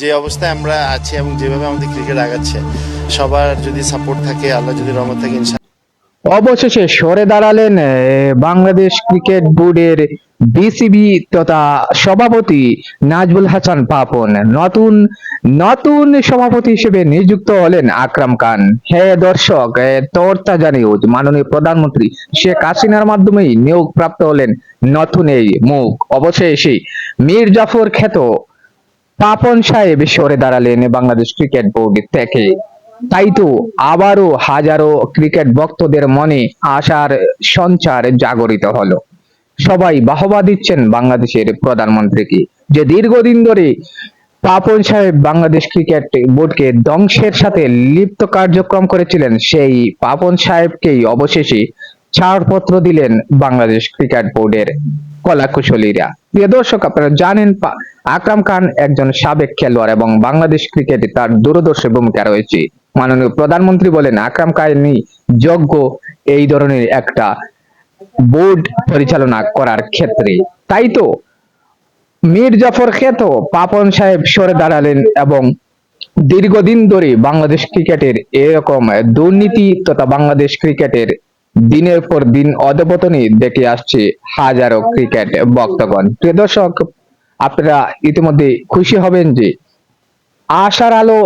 যে অবস্থায় আমরা আছি এবং যেভাবে আমাদের ক্রিকেট আগাচ্ছে সবার যদি সাপোর্ট থাকে আল্লাহ যদি রহমত থাকে অবশেষে সরে দাঁড়ালেন বাংলাদেশ ক্রিকেট বোর্ডের বিসিবি তথা সভাপতি নাজবুল হাসান পাপন। নতুন নতুন সভাপতি হিসেবে নিযুক্ত হলেন আকরাম খান। হে দর্শক এ, তর্তা নিউজ। মাননীয় প্রধানমন্ত্রী শেখ হাসিনার মাধ্যমেই নিয়োগ প্রাপ্ত হলেন নতুন এই মুখ। অবশেষে মীর জাফর খ্যাত পাপন সাহেব সরে দাঁড়ালেন বাংলাদেশ ক্রিকেট বোর্ড থেকে। তাই তো আবারও হাজারো ক্রিকেট ভক্তদের মনে আশার সঞ্চার জাগরিত হলো। সবাই বাহবা দিচ্ছেন বাংলাদেশের প্রধানমন্ত্রীকে যে দীর্ঘদিন ধরে পাপন সাহেব বাংলাদেশ ক্রিকেট বোর্ডকে ধ্বংসের সাথে লিপ্ত কার্যক্রম করেছিলেন, সেই পাপন সাহেবকেই অবশেষে ছাড়পত্র দিলেন বাংলাদেশ ক্রিকেট বোর্ডের। কলাকুশলীরা। প্রিয় দর্শক, আপনারা জানেন আকরাম খান একজন সাবেক খেলোয়াড় এবং বাংলাদেশ ক্রিকেটে তার দূরদর্শী ভূমিকা রয়েছে। মাননীয় প্রধানমন্ত্রী বলেন, আকরাম খানই যোগ্য এই ধরনের একটা বোর্ড পরিচালনা করার ক্ষেত্রে। তাই তো মীর জাফর খেত, পাপন সাহেব সরে দাঁড়ালেন এবং দীর্ঘদিন ধরে বাংলাদেশ ক্রিকেটের এরকম দুর্নীতি তথা বাংলাদেশ ক্রিকেটের দিনের পর দিন অধপতনই দেখে আসছে হাজারো ক্রিকেট ভক্তগণ। প্রিয় দর্শক, আপনারা ইতিমধ্যে খুশি হবেন যে আশার আলো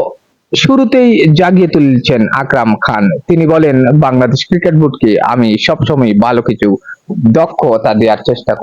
শুরুতেই জাগিয়ে তুলছেন আকরাম খান। তিনি বলেন, বাংলাদেশ ক্রিকেট বোর্ডকে আমি সবসময় ভালো কিছু দক্ষতা দেওয়ার চেষ্টা করি।